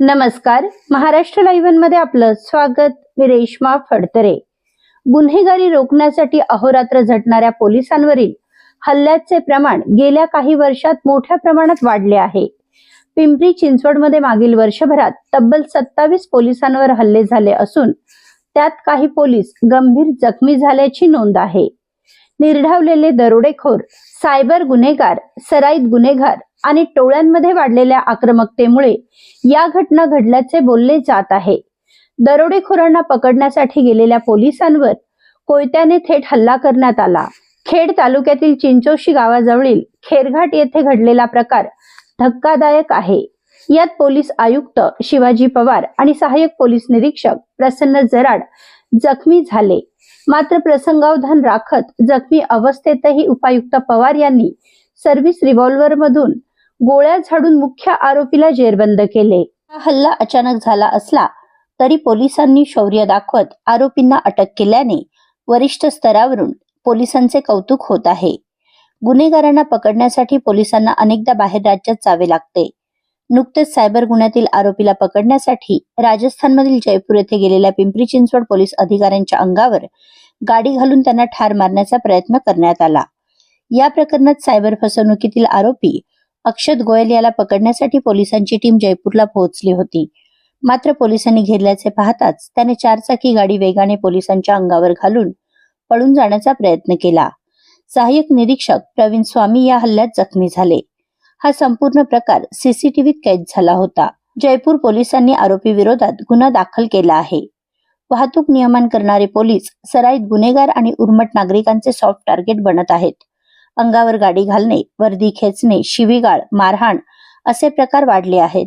नमस्कार. महाराष्ट्र लाईव्हमध्ये आपलं स्वागत. मी रेश्मा फडतरे. गुन्हेगारी रोखण्यासाठी अहोरात्र झटणाऱ्या पोलिसांवरील हल्ल्याचे प्रमाण गेल्या काही वर्षात मोठ्या प्रमाणात वाढले आहे. पिंपरी चिंचवडमध्ये मागील वर्षभरात तब्बल सत्तावीस पोलिसांवर हल्ले झाले असून त्यात काही पोलीस गंभीर जखमी झाल्याची नोंद आहे. निर्ढावलेले दरोडेखोर सायबर गुन्हेगार सराईत गुन्हेगार आणि टोळ्यांमध्ये वाढलेल्या आक्रमकतेमुळे या घटना घडल्याचे बोलले जात आहे. दरोडेखोरांना पकडण्यासाठी गेलेल्या पोलिसांवर कोयत्याने थेट हल्ला करण्यात आला. खेड तालुक्यातील चिंचोशी गावाजवळील खेरघाट येथे घडलेला प्रकार धक्कादायक आहे. यात पोलीस आयुक्त शिवाजी पवार आणि सहाय्यक पोलीस निरीक्षक प्रसन्न जराड जखमी झाले. मात्र प्रसंगावधान राखत जखमी अवस्थेतही उपायुक्त पवार यांनी सर्व्हिस रिव्हॉल्व्हर मधून गोळ्या झाडून मुख्य आरोपीला जेरबंद केले. हा हल्ला अचानक झाला असला तरी पोलिसांनी शौर्य दाखवत आरोपींना अटक केल्याने वरिष्ठ स्तरावरून पोलिसांचे कौतुक होत आहे. गुन्हेगारांना पकडण्यासाठी पोलिसांना अनेकदा बाहेर राज्यात जावे लागते. नुकतेच सायबर गुन्ह्यातील आरोपीला पकडण्यासाठी राजस्थानमधील जयपूर येथे गेलेल्या पिंपरी चिंचवड पोलीस अधिकाऱ्यांच्या अंगावर गाडी घालून त्यांना ठार मारण्याचा प्रयत्न करण्यात आला. या प्रकरणात सायबर फसवणुकीतील आरोपी अक्षत गोयल याला पकडण्यासाठी पोलिसांची टीम जयपूरला पोहोचली होती. मात्र पोलिसांनी घेरल्याचे पाहताच त्याने चारचाकी गाडी वेगाने पोलिसांच्या अंगावर घालून पळून जाण्याचा प्रयत्न केला. सहाय्यक निरीक्षक प्रवीण स्वामी या हल्ल्यात जखमी झाले. हा संपूर्ण प्रकार सीसीटीव्हीत कैद झाला होता. जयपूर पोलिसांनी आरोपी विरोधात गुन्हा दाखल केला आहे. वाहतूक नियमन करणारे पोलीस सराईत गुन्हेगार आणि उर्मट नागरिकांचे सॉफ्ट टार्गेट बनत आहेत. अंगावर गाडी घालणे वर्दी खेचणे शिवीगाळ मारहाण असे प्रकार वाढले आहेत.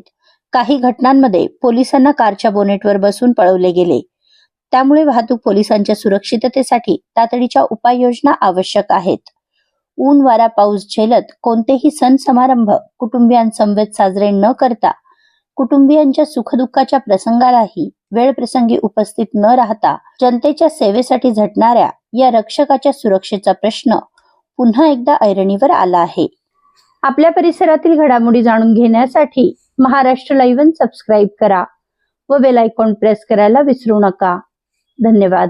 काही घटनांमध्ये पोलिसांना कारच्या बोनेटवर बसून पळवले गेले. त्यामुळे वाहतूक पोलिसांच्या सुरक्षिततेसाठी तातडीच्या उपाययोजना आवश्यक आहेत. ऊन वारा पाऊस झेलत कोणतेही सण समारंभ कुटुंबियांसमवेत साजरे न करता कुटुंबियांच्या सुखदुःखाच्या प्रसंगालाही वेळ प्रसंगी उपस्थित न राहता जनतेच्या सेवेसाठी झटणाऱ्या या रक्षकाच्या सुरक्षेचा प्रश्न पुन्हा एकदा ऐरणीवर आला आहे. आपल्या परिसरातील घडामोडी जाणून घेण्यासाठी महाराष्ट्र लाईव्ह सबस्क्राईब करा व बेल आयकॉन प्रेस करायला विसरू नका. धन्यवाद.